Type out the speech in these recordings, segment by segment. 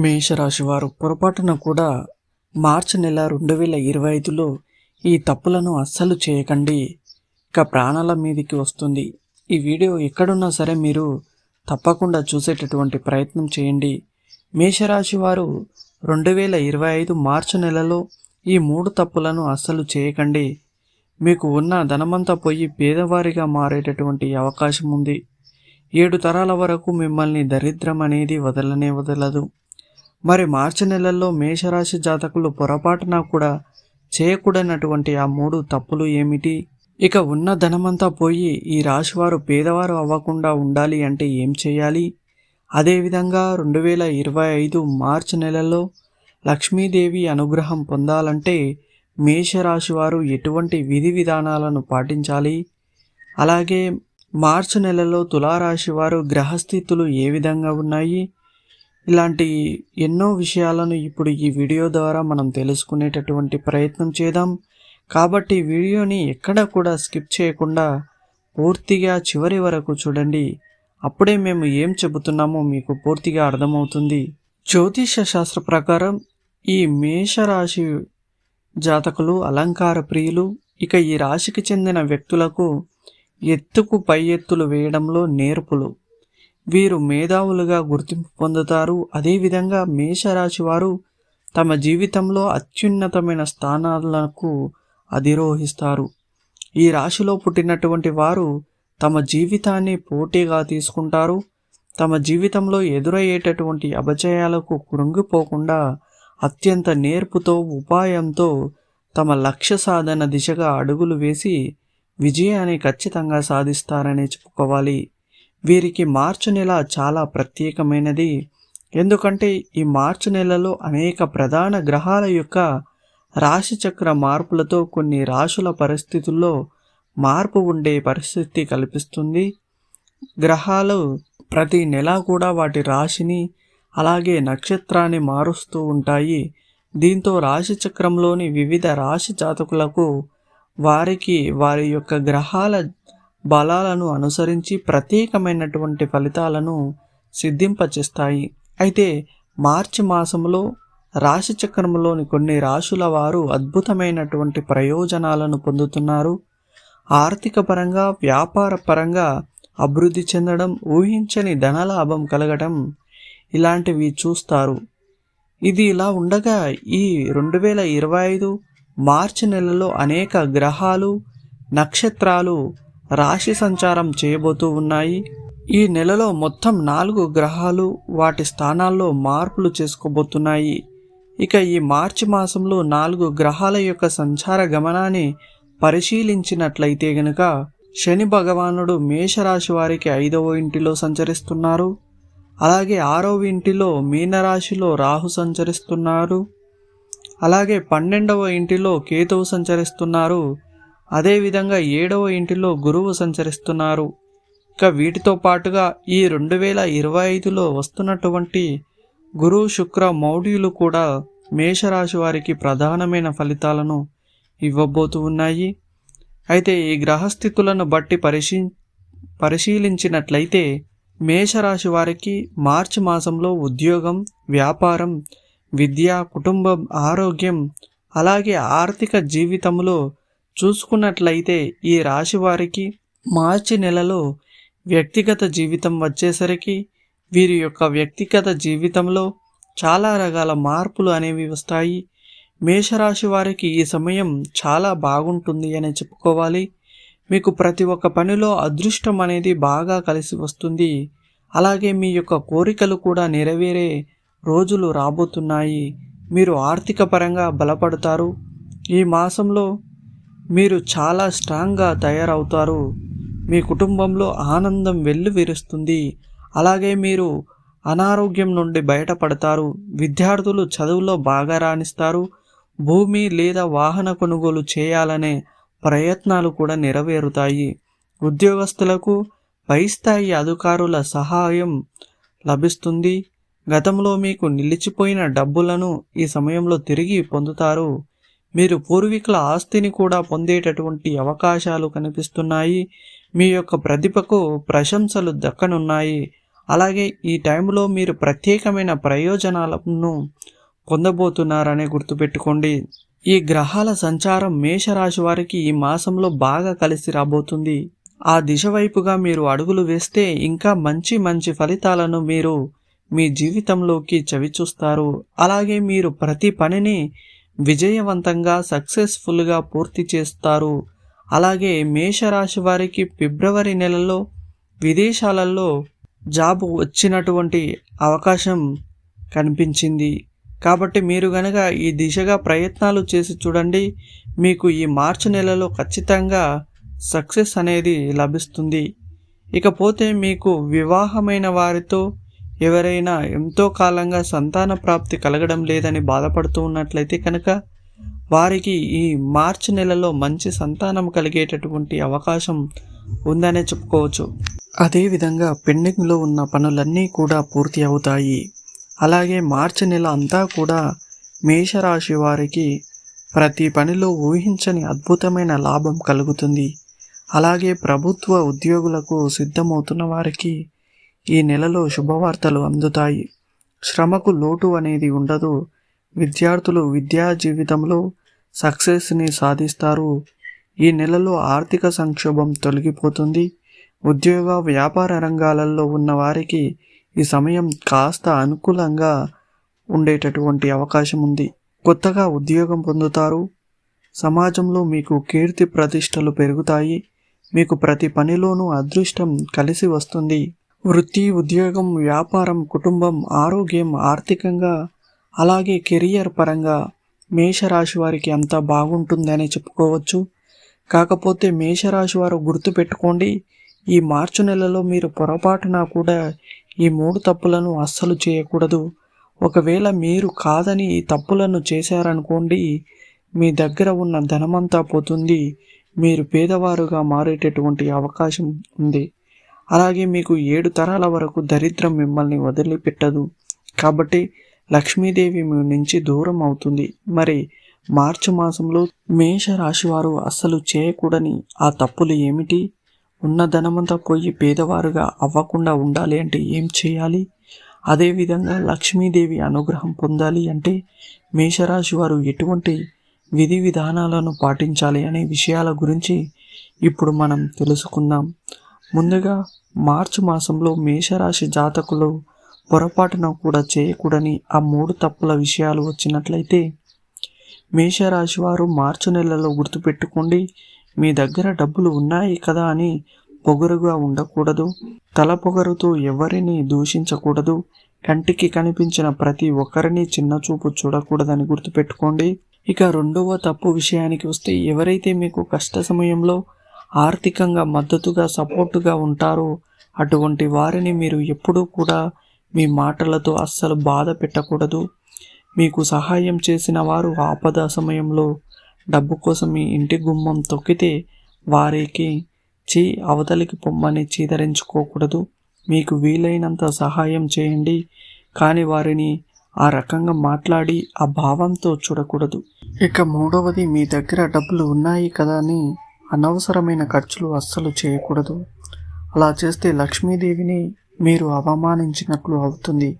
మేషరాశి వారు పొరపాటున కూడా మార్చి నెల రెండు వేల ఇరవై ఐదులో ఈ తప్పులను అస్సలు చేయకండి. ఇక ప్రాణాల మీదికి వస్తుంది. ఈ వీడియో ఎక్కడున్నా సరే మీరు తప్పకుండా చూసేటటువంటి ప్రయత్నం చేయండి. మేషరాశి వారు రెండు వేల ఇరవై ఐదు మార్చి నెలలో ఈ మూడు తప్పులను అస్సలు చేయకండి. మీకు ఉన్న ధనమంతా పోయి పేదవారిగా మారేటటువంటి అవకాశం ఉంది ఏడు తరాల వరకు మిమ్మల్ని దరిద్రం అనేది వదలనే వదలదు. మరి మార్చి నెలల్లో మేషరాశి జాతకులు పొరపాటున కూడా చేయకూడనటువంటి ఆ మూడు తప్పులు ఏమిటి? ఇక ఉన్న ధనమంతా పోయి ఈ రాశివారు పేదవారు అవ్వకుండా ఉండాలి అంటే ఏం చేయాలి? అదేవిధంగా రెండు వేల ఇరవై ఐదు మార్చి నెలలో లక్ష్మీదేవి అనుగ్రహం పొందాలంటే మేషరాశి వారు ఎటువంటి విధి విధానాలను పాటించాలి? అలాగే మార్చి నెలలో తులారాశి వారు గ్రహస్థితులు ఏ విధంగా ఉన్నాయి? ఇలాంటి ఎన్నో విషయాలను ఇప్పుడు ఈ వీడియో ద్వారా మనం తెలుసుకునేటటువంటి ప్రయత్నం చేద్దాం. కాబట్టి వీడియోని ఎక్కడ కూడా స్కిప్ చేయకుండా పూర్తిగా చివరి వరకు చూడండి. అప్పుడే మేము ఏం చెబుతున్నామో మీకు పూర్తిగా అర్థమవుతుంది. జ్యోతిష శాస్త్ర ప్రకారం ఈ మేషరాశి జాతకులు అలంకార ప్రియులు ఇక ఈ రాశికి చెందిన వ్యక్తులకు ఎత్తుకు పై ఎత్తులు వేయడంలో నేర్పులు. వీరు మేధావులుగా గుర్తింపు పొందుతారు. అదేవిధంగా మేషరాశి వారు తమ జీవితంలో అత్యున్నతమైన స్థానాలకు అధిరోహిస్తారు. ఈ రాశిలో పుట్టినటువంటి వారు తమ జీవితాన్ని పోటీగా తీసుకుంటారు. తమ జీవితంలో ఎదురయ్యేటటువంటి అపజయాలకు కృంగిపోకుండా అత్యంత నేర్పుతో ఉపాయంతో తమ లక్ష్య సాధన దిశగా అడుగులు వేసి విజయాన్ని ఖచ్చితంగా సాధిస్తారని చెప్పుకోవాలి. వీరికి మార్చి నెల చాలా ప్రత్యేకమైనది. ఎందుకంటే ఈ మార్చి నెలలో అనేక ప్రధాన గ్రహాల యొక్క రాశిచక్ర మార్పులతో కొన్ని రాశుల పరిస్థితుల్లో మార్పు ఉండే పరిస్థితి కల్పిస్తుంది. గ్రహాలు ప్రతి నెల కూడా వాటి రాశిని అలాగే నక్షత్రాన్ని మారుస్తూ ఉంటాయి. దీంతో రాశి చక్రంలోని వివిధ రాశి జాతకులకు వారికి వారి యొక్క గ్రహాల బలాలను అనుసరించి ప్రత్యేకమైనటువంటి ఫలితాలను సిద్ధింపచేస్తాయి. అయితే మార్చి మాసంలో రాశి చక్రంలోని కొన్ని రాశుల వారు అద్భుతమైనటువంటి ప్రయోజనాలను పొందుతున్నారు. ఆర్థిక పరంగా వ్యాపార పరంగా అభివృద్ధి చెందడం ఊహించని ధనలాభం కలగడం ఇలాంటివి చూస్తారు. ఇది ఇలా ఉండగా ఈ రెండు వేల ఇరవై ఐదు మార్చి నెలలో అనేక గ్రహాలు నక్షత్రాలు రాశి సంచారం చేయబోతూ ఉన్నాయి. ఈ నెలలో మొత్తం నాలుగు గ్రహాలు వాటి స్థానాల్లో మార్పులు చేసుకోబోతున్నాయి. ఇక ఈ మార్చి మాసంలో నాలుగు గ్రహాల యొక్క సంచార గమనాన్ని పరిశీలించినట్లయితే గనుక శని భగవానుడు మేషరాశి వారికి ఐదవ ఇంటిలో సంచరిస్తున్నారు. అలాగే ఆరవ ఇంటిలో మీనరాశిలో రాహు సంచరిస్తున్నారు. అలాగే పన్నెండవ ఇంటిలో కేతువు సంచరిస్తున్నారు. అదేవిధంగా ఏడవ ఇంటిలో గురువు సంచరిస్తున్నారు. ఇక వీటితో పాటుగా ఈ రెండు వేల ఇరవై ఐదులో వస్తున్నటువంటి గురు శుక్ర మౌఢ్యులు కూడా మేషరాశి వారికి ప్రధానమైన ఫలితాలను ఇవ్వబోతూ ఉన్నాయి. అయితే ఈ గ్రహస్థితులను బట్టి పరిశీ పరిశీలించినట్లయితే మేషరాశి వారికి మార్చి మాసంలో ఉద్యోగం వ్యాపారం విద్య కుటుంబం ఆరోగ్యం అలాగే ఆర్థిక జీవితంలో చూసుకున్నట్లయితే ఈ రాశి వారికి మార్చి నెలలో వ్యక్తిగత జీవితం వచ్చేసరికి వీరి యొక్క వ్యక్తిగత జీవితంలో చాలా రకాల మార్పులు అనేవి వస్తాయి. మేషరాశి వారికి ఈ సమయం చాలా బాగుంటుంది అని చెప్పుకోవాలి. మీకు ప్రతి ఒక్క పనిలో అదృష్టం అనేది బాగా కలిసి వస్తుంది. అలాగే మీ యొక్క కోరికలు కూడా నెరవేరే రోజులు రాబోతున్నాయి. మీరు ఆర్థిక పరంగా బలపడతారు. ఈ మాసంలో మీరు చాలా స్ట్రాంగ్గా తయారవుతారు. మీ కుటుంబంలో ఆనందం వెల్లువిరుస్తుంది. అలాగే మీరు అనారోగ్యం నుండి బయటపడతారు. విద్యార్థులు చదువులో బాగా రాణిస్తారు. భూమి లేదా వాహన కొనుగోలు చేయాలనే ప్రయత్నాలు కూడా నెరవేరుతాయి. ఉద్యోగస్తులకు పై స్థాయి అధికారుల సహాయం లభిస్తుంది. గతంలో మీకు నిలిచిపోయిన డబ్బులను ఈ సమయంలో తిరిగి పొందుతారు. మీరు పూర్వీకుల ఆస్తిని కూడా పొందేటటువంటి అవకాశాలు కనిపిస్తున్నాయి. మీ యొక్క ప్రతిభకు ప్రశంసలు దక్కనున్నాయి. అలాగే ఈ టైంలో మీరు ప్రత్యేకమైన ప్రయోజనాలను పొందబోతున్నారనే గుర్తుపెట్టుకోండి. ఈ గ్రహాల సంచారం మేషరాశి వారికి ఈ మాసంలో బాగా కలిసి రాబోతుంది. ఆ దిశ వైపుగా మీరు అడుగులు వేస్తే ఇంకా మంచి మంచి ఫలితాలను మీరు మీ జీవితంలోకి చవిచూస్తారు. అలాగే మీరు ప్రతి పనిని విజయవంతంగా సక్సెస్ఫుల్గా పూర్తి చేస్తారు. అలాగే మేషరాశి వారికి ఫిబ్రవరి నెలలో విదేశాలలో జాబ్ వచ్చినటువంటి అవకాశం కనిపించింది. కాబట్టి మీరు గనక ఈ దిశగా ప్రయత్నాలు చేసి చూడండి మీకు ఈ మార్చి నెలలో ఖచ్చితంగా సక్సెస్ అనేది లభిస్తుంది. ఇకపోతే మీకు వివాహమైన వారితో ఎవరైనా ఎంతో కాలంగా సంతాన ప్రాప్తి కలగడం లేదని బాధపడుతూ ఉన్నట్లయితే కనుక వారికి ఈ మార్చి నెలలో మంచి సంతానం కలిగేటటువంటి అవకాశం ఉందనే చెప్పుకోవచ్చు. అదేవిధంగా పెండింగ్లో ఉన్న పనులన్నీ కూడా పూర్తి అవుతాయి. అలాగే మార్చి నెల అంతా కూడా మేషరాశి వారికి ప్రతి పనిలో ఊహించని అద్భుతమైన లాభం కలుగుతుంది. అలాగే ప్రభుత్వ ఉద్యోగులకు సిద్ధమవుతున్న వారికి ఈ నెలలో శుభవార్తలు అందుతాయి. శ్రమకు లోటు అనేది ఉండదు. విద్యార్థులు విద్యా జీవితంలో సక్సెస్ని సాధిస్తారు. ఈ నెలలో ఆర్థిక సంక్షోభం తొలగిపోతుంది. ఉద్యోగ వ్యాపార రంగాలలో ఉన్న వారికి ఈ సమయం కాస్త అనుకూలంగా ఉండేటటువంటి అవకాశం ఉంది. కొత్తగా ఉద్యోగం పొందుతారు. సమాజంలో మీకు కీర్తి ప్రతిష్టలు పెరుగుతాయి. మీకు ప్రతి పనిలోనూ అదృష్టం కలిసి వస్తుంది. వృత్తి ఉద్యోగం వ్యాపారం కుటుంబం ఆరోగ్యం ఆర్థికంగా అలాగే కెరియర్ పరంగా మేషరాశి వారికి అంతా బాగుంటుందని చెప్పుకోవచ్చు. కాకపోతే మేషరాశి వారు గుర్తుపెట్టుకోండి ఈ మార్చి నెలలో మీరు పొరపాటున కూడా ఈ మూడు తప్పులను అస్సలు చేయకూడదు. ఒకవేళ మీరు కాదని ఈ తప్పులను చేశారనుకోండి మీ దగ్గర ఉన్న ధనమంతా పోతుంది. మీరు పేదవారుగా మారేటటువంటి అవకాశం ఉంది. అలాగే మీకు ఏడు తరాల వరకు దరిద్రం మిమ్మల్ని వదిలిపెట్టదు. కాబట్టి లక్ష్మీదేవి మీ నుంచి దూరం అవుతుంది. మరి మార్చి మాసంలో మేషరాశివారు అస్సలు చేయకూడని ఆ తప్పులు ఏమిటి? ఉన్న ధనమంతా పోయి పేదవారుగా అవ్వకుండా ఉండాలి అంటే ఏం చేయాలి? అదేవిధంగా లక్ష్మీదేవి అనుగ్రహం పొందాలి అంటే మేషరాశి వారు ఎటువంటి విధి విధానాలను పాటించాలి అనే విషయాల గురించి ఇప్పుడు మనం తెలుసుకుందాం. ముందుగా మార్చి మాసంలో మేషరాశి జాతకులు పొరపాటున కూడా చేయకూడని ఆ మూడు తప్పుల విషయాలు వచ్చినట్లయితే మేషరాశి వారు మార్చి నెలలో గుర్తుపెట్టుకోండి మీ దగ్గర డబ్బులు ఉన్నాయి కదా అని పొగరుగా ఉండకూడదు తల పొగరుతో ఎవరిని దూషించకూడదు కంటికి కనిపించిన ప్రతి ఒక్కరిని చిన్నచూపు చూడకూడదని గుర్తుపెట్టుకోండి. ఇక రెండవ తప్పు విషయానికి వస్తే ఎవరైతే మీకు కష్ట సమయంలో ఆర్థికంగా మద్దతుగా సపోర్టుగా ఉంటారు. అటువంటి వారిని మీరు ఎప్పుడూ కూడా మీ మాటలతో అస్సలు బాధ పెట్టకూడదు. మీకు సహాయం చేసిన వారు ఆపద సమయంలో డబ్బు కోసం మీ ఇంటి గుమ్మం తొక్కితే వారికి చీ అవతలికి పొమ్మని చీదరించుకోకూడదు. మీకు వీలైనంత సహాయం చేయండి. కానీ వారిని ఆ రకంగా మాట్లాడి ఆ భావంతో చూడకూడదు. ఇక మూడవది మీ దగ్గర డబ్బులు ఉన్నాయి కదా అని అనవసరమైన ఖర్చులు అస్సలు చేయకూడదు. అలా చేస్తే లక్ష్మీదేవిని మీరు అవమానించినట్లు అవుతుంది.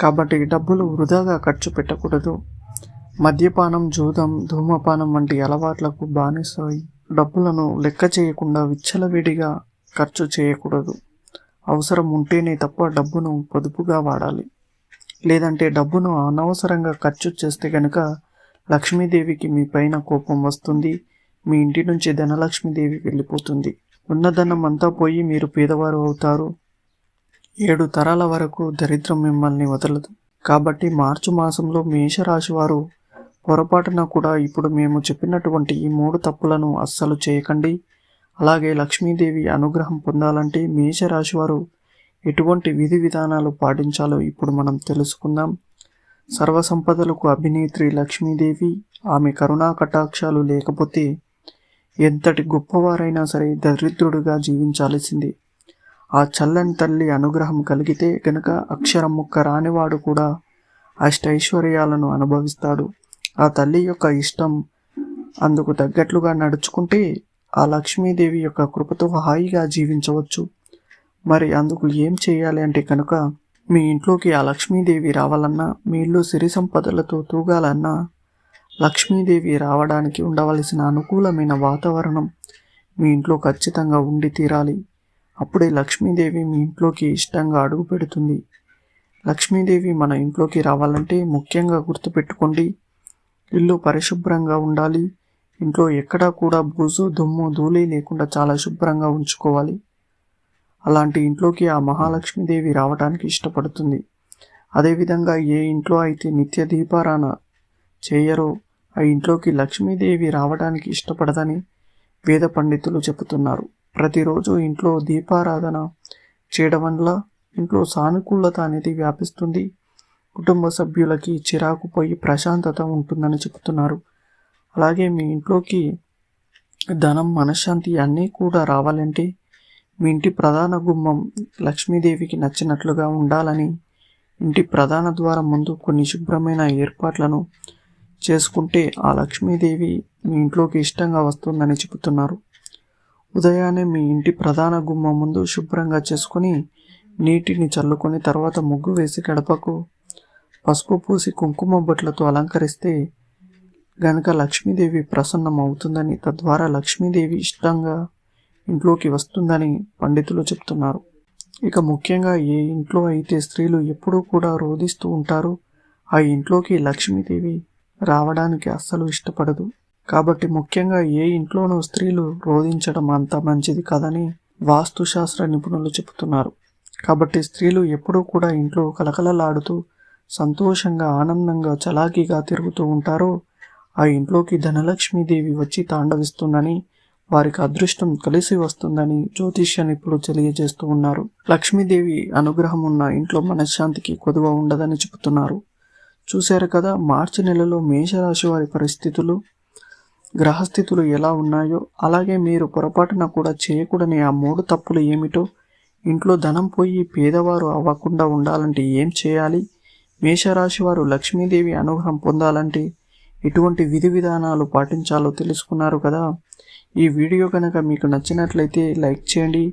కాబట్టి డబ్బులు వృధాగా ఖర్చు పెట్టకూడదు. మద్యపానం జూదం ధూమపానం వంటి అలవాట్లకు బానిసై డబ్బులను లెక్క చేయకుండా విచ్చలవిడిగా ఖర్చు చేయకూడదు. అవసరం ఉంటేనే తప్ప డబ్బును పొదుపుగా వాడాలి. లేదంటే డబ్బును అనవసరంగా ఖర్చు చేస్తే కనుక లక్ష్మీదేవికి మీ పైన కోపం వస్తుంది. మీ ఇంటి నుంచి ధనలక్ష్మీదేవి వెళ్ళిపోతుంది. ఉన్న ధనం అంతా పోయి మీరు పేదవారు అవుతారు. ఏడు తరాల వరకు దరిద్రం మిమ్మల్ని వదలదు. కాబట్టి మార్చి మాసంలో మేషరాశి వారు పొరపాటున కూడా ఇప్పుడు మేము చెప్పినటువంటి ఈ మూడు తప్పులను అస్సలు చేయకండి. అలాగే లక్ష్మీదేవి అనుగ్రహం పొందాలంటే మేషరాశి వారు ఎటువంటి విధి విధానాలు పాటించాలో ఇప్పుడు మనం తెలుసుకుందాం. సర్వసంపదలకు అభినేత్రి లక్ష్మీదేవి ఆమె కరుణా కటాక్షాలు లేకపోతే ఎంతటి గొప్పవారైనా సరే దరిద్రుడుగా జీవించాల్సింది. ఆ చల్లని తల్లి అనుగ్రహం కలిగితే గనక అక్షరం ముక్క రానివాడు కూడా అష్టైశ్వర్యాలను అనుభవిస్తాడు. ఆ తల్లి యొక్క ఇష్టం అందుకు తగ్గట్లుగా నడుచుకుంటే ఆ లక్ష్మీదేవి యొక్క కృపతో హాయిగా జీవించవచ్చు. మరి అందుకు ఏం చేయాలి అంటే కనుక మీ ఇంట్లోకి ఆ లక్ష్మీదేవి రావాలన్నా మీ ఇల్లు సిరి సంపదలతో తూగాలన్నా లక్ష్మీదేవి రావడానికి ఉండవలసిన అనుకూలమైన వాతావరణం మీ ఇంట్లో ఖచ్చితంగా ఉండి తీరాలి. అప్పుడే లక్ష్మీదేవి మీ ఇంట్లోకి ఇష్టంగా అడుగు పెడుతుంది. లక్ష్మీదేవి మన ఇంట్లోకి రావాలంటే ముఖ్యంగా గుర్తుపెట్టుకోండి. ఇల్లు పరిశుభ్రంగా ఉండాలి. ఇంట్లో ఎక్కడా కూడా బూజు దుమ్ము ధూళి లేకుండా చాలా శుభ్రంగా ఉంచుకోవాలి. అలాంటి ఇంట్లోకి ఆ మహాలక్ష్మీదేవి రావడానికి ఇష్టపడుతుంది. అదేవిధంగా ఏ ఇంట్లో అయితే నిత్య దీపారాన చేయరో. ఆ ఇంట్లోకి లక్ష్మీదేవి రావడానికి ఇష్టపడదని వేద పండితులు చెబుతున్నారు. ప్రతిరోజు ఇంట్లో దీపారాధన చేయడం వల్ల ఇంట్లో సానుకూలత అనేది వ్యాపిస్తుంది. కుటుంబ సభ్యులకి చిరాకు పోయి ప్రశాంతత ఉంటుందని చెబుతున్నారు. అలాగే మీ ఇంట్లోకి ధనం మనశ్శాంతి అన్నీ కూడా రావాలంటే మీ ఇంటి ప్రధాన గుమ్మం లక్ష్మీదేవికి నచ్చినట్లుగా ఉండాలని ఇంటి ప్రధాన ద్వారం ముందు కొన్ని శుభ్రమైన ఏర్పాట్లను చేసుకుంటే ఆ లక్ష్మీదేవి మీ ఇంట్లోకి ఇష్టంగా వస్తుందని చెబుతున్నారు. ఉదయాన్నే మీ ఇంటి ప్రధాన గుమ్మం ముందు శుభ్రంగా చేసుకొని నీటిని చల్లుకొని తర్వాత ముగ్గు వేసి గడపకు పసుపు పూసి కుంకుమ బొట్లతో అలంకరిస్తే గనక లక్ష్మీదేవి ప్రసన్నం అవుతుందని తద్వారా లక్ష్మీదేవి ఇష్టంగా ఇంట్లోకి వస్తుందని పండితులు చెప్తున్నారు ఇక ముఖ్యంగా ఏ ఇంట్లో అయితే స్త్రీలు ఎప్పుడూ కూడా రోధిస్తూ ఉంటారో ఆ ఇంట్లోకి లక్ష్మీదేవి రావడానికి అస్సలు ఇష్టపడదు. కాబట్టి ముఖ్యంగా ఏ ఇంట్లోనూ స్త్రీలు రోధించడం అంత మంచిది కాదని వాస్తుశాస్త్ర నిపుణులు చెబుతున్నారు. కాబట్టి స్త్రీలు ఎప్పుడూ కూడా ఇంట్లో కలకలలాడుతూ సంతోషంగా ఆనందంగా చలాకీగా తిరుగుతూ ఉంటారో ఆ ఇంట్లోకి ధనలక్ష్మీదేవి వచ్చి తాండవిస్తుందని వారికి అదృష్టం కలిసి వస్తుందని జ్యోతిష్య నిపుణులు తెలియజేస్తూ ఉన్నారు. లక్ష్మీదేవి అనుగ్రహం ఉన్న ఇంట్లో మనశ్శాంతికి కొదువ ఉండదని చెబుతున్నారు. చూశారు కదా మార్చి నెలలో మేషరాశి వారి పరిస్థితులు గ్రహస్థితులు ఎలా ఉన్నాయో అలాగే మీరు పొరపాటున కూడా చేయకూడని ఆ మూడు తప్పులు ఏమిటో ఇంట్లో ధనం పోయి పేదవారు అవ్వకుండా ఉండాలంటే ఏం చేయాలి? మేషరాశి వారు లక్ష్మీదేవి అనుగ్రహం పొందాలంటే ఎటువంటి విధి విధానాలు పాటించాలో తెలుసుకున్నారు కదా. ఈ వీడియో కనుక మీకు నచ్చినట్లయితే లైక్ చేయండి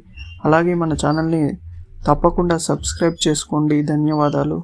అలాగే మన ఛానల్ని తప్పకుండా సబ్స్క్రైబ్ చేసుకోండి. ధన్యవాదాలు.